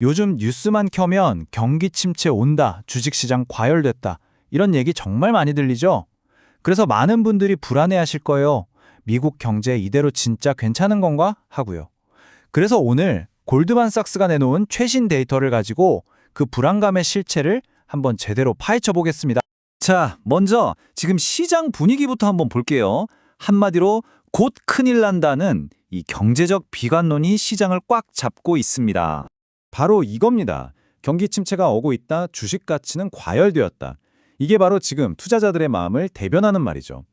요즘 뉴스만 켜면 경기 침체 온다, 주식시장 과열됐다, 이런 얘기 정말 많이 들리죠? 그래서 많은 분들이 불안해하실 거예요. 미국 경제 이대로 진짜 괜찮은 건가? 하고요. 그래서 오늘 골드만삭스가 내놓은 최신 데이터를 가지고 그 불안감의 실체를 한번 제대로 파헤쳐 보겠습니다. 자, 먼저 지금 시장 분위기부터 한번 볼게요. 한마디로 곧 큰일 난다는 이 경제적 비관론이 시장을 꽉 잡고 있습니다. 바로 이겁니다. 경기 침체가 오고 있다. 주식 가치는 과열되었다. 이게 바로 지금 투자자들의 마음을 대변하는 말이죠.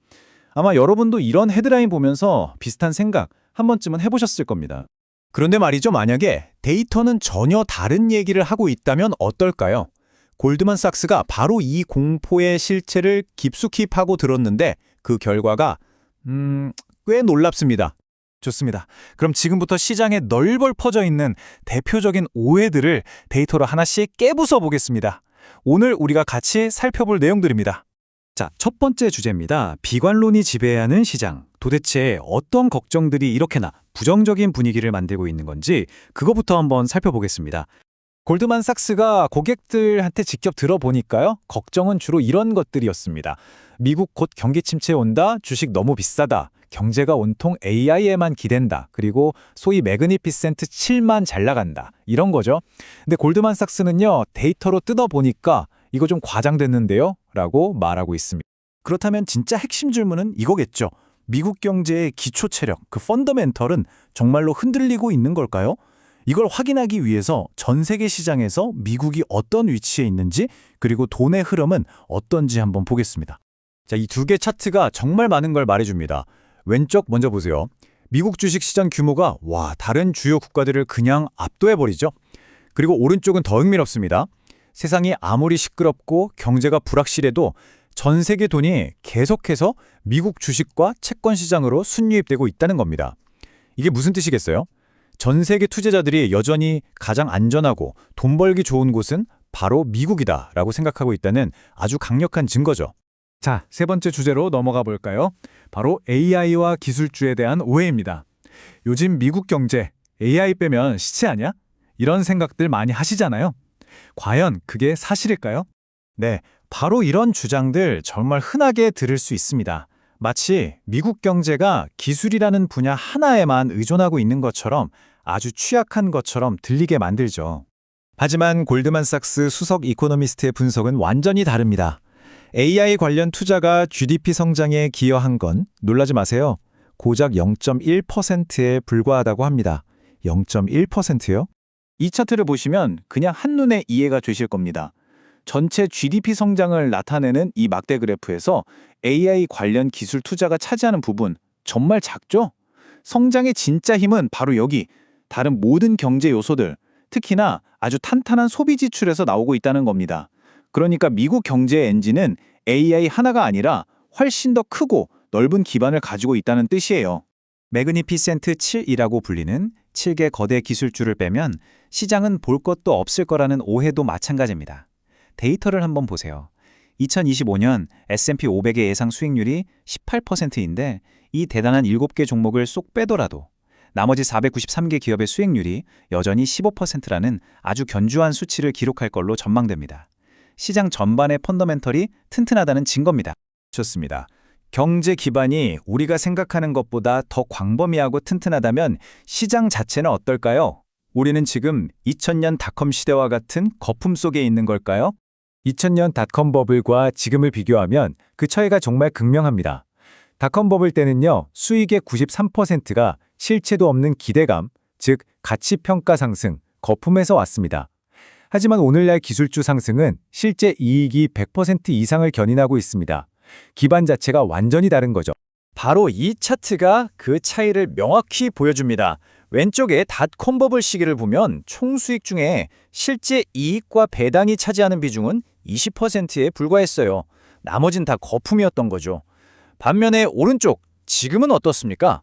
아마 여러분도 이런 헤드라인 보면서 비슷한 생각 한 번쯤은 해보셨을 겁니다. 그런데 말이죠. 만약에 데이터는 전혀 다른 얘기를 하고 있다면 어떨까요? 골드만삭스가 바로 이 공포의 실체를 깊숙이 파고 들었는데 그 결과가 음, 꽤 놀랍습니다. 좋습니다. 그럼 지금부터 시장에 널벌 퍼져 있는 대표적인 오해들을 데이터로 하나씩 깨부숴 보겠습니다. 오늘 우리가 같이 살펴볼 내용들입니다. 자, 첫 번째 주제입니다. 비관론이 지배하는 시장. 도대체 어떤 걱정들이 이렇게나 부정적인 분위기를 만들고 있는 건지 그거부터 한번 살펴보겠습니다. 골드만삭스가 고객들한테 직접 들어보니까요. 걱정은 주로 이런 것들이었습니다. 미국 곧 경기 침체 온다. 주식 너무 비싸다. 경제가 온통 AI에만 기댄다. 그리고 소위 매그니피센트 7만 잘 나간다. 이런 거죠. 근데 골드만삭스는요. 데이터로 뜯어보니까 이거 좀 과장됐는데요? 라고 말하고 있습니다. 그렇다면 진짜 핵심 질문은 이거겠죠. 미국 경제의 기초 체력, 그 펀더멘털은 정말로 흔들리고 있는 걸까요? 이걸 확인하기 위해서 전 세계 시장에서 미국이 어떤 위치에 있는지 그리고 돈의 흐름은 어떤지 한번 보겠습니다. 자, 이 두 개 차트가 정말 많은 걸 말해줍니다. 왼쪽 먼저 보세요. 미국 주식 시장 규모가 와 다른 주요 국가들을 그냥 압도해버리죠. 그리고 오른쪽은 더 흥미롭습니다. 세상이 아무리 시끄럽고 경제가 불확실해도 전 세계 돈이 계속해서 미국 주식과 채권 시장으로 순유입되고 있다는 겁니다. 이게 무슨 뜻이겠어요? 전 세계 투자자들이 여전히 가장 안전하고 돈 벌기 좋은 곳은 바로 미국이다 라고 생각하고 있다는 아주 강력한 증거죠. 자, 세 번째 주제로 넘어가 볼까요? 바로 AI와 기술주에 대한 오해입니다. 요즘 미국 경제 AI 빼면 시체 아니야? 이런 생각들 많이 하시잖아요. 과연 그게 사실일까요? 네, 바로 이런 주장들 정말 흔하게 들을 수 있습니다. 마치 미국 경제가 기술이라는 분야 하나에만 의존하고 있는 것처럼 아주 취약한 것처럼 들리게 만들죠. 하지만 골드만삭스 수석 이코노미스트의 분석은 완전히 다릅니다. AI 관련 투자가 GDP 성장에 기여한 건 놀라지 마세요. 고작 0.1%에 불과하다고 합니다. 0.1%요? 이 차트를 보시면 그냥 한눈에 이해가 되실 겁니다. 전체 GDP 성장을 나타내는 이 막대 그래프에서 AI 관련 기술 투자가 차지하는 부분 정말 작죠? 성장의 진짜 힘은 바로 여기 다른 모든 경제 요소들, 특히나 아주 탄탄한 소비 지출에서 나오고 있다는 겁니다. 그러니까 미국 경제의 엔진은 AI 하나가 아니라 훨씬 더 크고 넓은 기반을 가지고 있다는 뜻이에요. 매그니피센트 7이라고 불리는 7개 거대 기술주를 빼면 시장은 볼 것도 없을 거라는 오해도 마찬가지입니다. 데이터를 한번 보세요. 2025년 S&P 500의 예상 수익률이 18%인데 이 대단한 7개 종목을 쏙 빼더라도 나머지 493개 기업의 수익률이 여전히 15%라는 아주 견주한 수치를 기록할 걸로 전망됩니다. 시장 전반의 펀더멘털이 튼튼하다는 증거입니다. 좋습니다. 경제 기반이 우리가 생각하는 것보다 더 광범위하고 튼튼하다면 시장 자체는 어떨까요? 우리는 지금 2000년 닷컴 시대와 같은 거품 속에 있는 걸까요? 2000년 닷컴 버블과 지금을 비교하면 그 차이가 정말 극명합니다. 닷컴 버블 때는요, 수익의 93%가 실체도 없는 기대감, 즉 가치 평가 상승, 거품에서 왔습니다. 하지만 오늘날 기술주 상승은 실제 이익이 100% 이상을 견인하고 있습니다. 기반 자체가 완전히 다른 거죠. 바로 이 차트가 그 차이를 명확히 보여줍니다. 왼쪽에 닷컴 버블 시기를 보면 총 수익 중에 실제 이익과 배당이 차지하는 비중은 20%에 불과했어요. 나머진 다 거품이었던 거죠. 반면에 오른쪽 지금은 어떻습니까?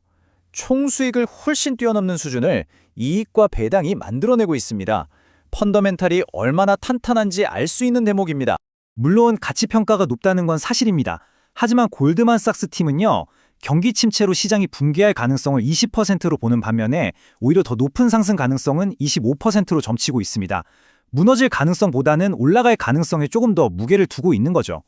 총 수익을 훨씬 뛰어넘는 수준을 이익과 배당이 만들어내고 있습니다. 펀더멘탈이 얼마나 탄탄한지 알 수 있는 대목입니다. 물론 가치 평가가 높다는 건 사실입니다. 하지만 골드만삭스 팀은요. 경기 침체로 시장이 붕괴할 가능성을 20%로 보는 반면에 오히려 더 높은 상승 가능성은 25%로 점치고 있습니다. 무너질 가능성보다는 올라갈 가능성에 조금 더 무게를 두고 있는 거죠.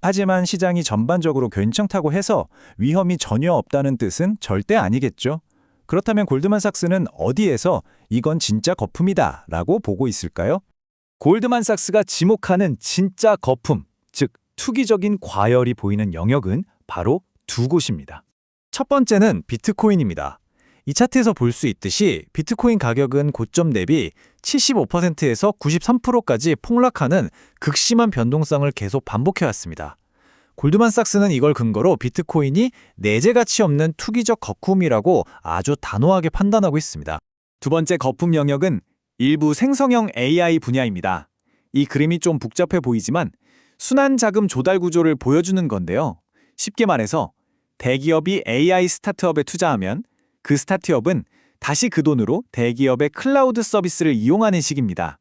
하지만 시장이 전반적으로 괜찮다고 해서 위험이 전혀 없다는 뜻은 절대 아니겠죠. 그렇다면 골드만삭스는 어디에서 이건 진짜 거품이다 라고 보고 있을까요? 골드만삭스가 지목하는 진짜 거품, 즉 투기적인 과열이 보이는 영역은 바로 두 곳입니다. 첫 번째는 비트코인입니다. 이 차트에서 볼 수 있듯이 비트코인 가격은 고점 대비 75%에서 93%까지 폭락하는 극심한 변동성을 계속 반복해왔습니다. 골드만삭스는 이걸 근거로 비트코인이 내재 가치 없는 투기적 거품이라고 아주 단호하게 판단하고 있습니다. 두 번째 거품 영역은 일부 생성형 AI 분야입니다. 이 그림이 좀 복잡해 보이지만 순환 자금 조달 구조를 보여주는 건데요. 쉽게 말해서 대기업이 AI 스타트업에 투자하면 그 스타트업은 다시 그 돈으로 대기업의 클라우드 서비스를 이용하는 식입니다.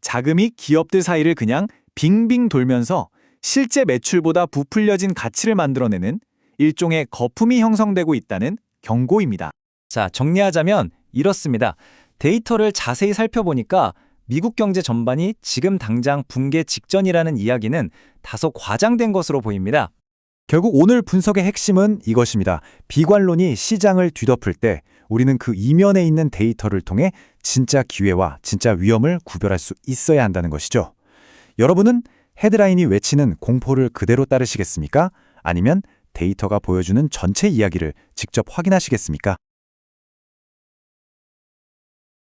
자금이 기업들 사이를 그냥 빙빙 돌면서 실제 매출보다 부풀려진 가치를 만들어내는 일종의 거품이 형성되고 있다는 경고입니다. 자, 정리하자면 이렇습니다. 데이터를 자세히 살펴보니까 미국 경제 전반이 지금 당장 붕괴 직전이라는 이야기는 다소 과장된 것으로 보입니다. 결국 오늘 분석의 핵심은 이것입니다. 비관론이 시장을 뒤덮을 때 우리는 그 이면에 있는 데이터를 통해 진짜 기회와 진짜 위험을 구별할 수 있어야 한다는 것이죠. 여러분은 헤드라인이 외치는 공포를 그대로 따르시겠습니까? 아니면 데이터가 보여주는 전체 이야기를 직접 확인하시겠습니까?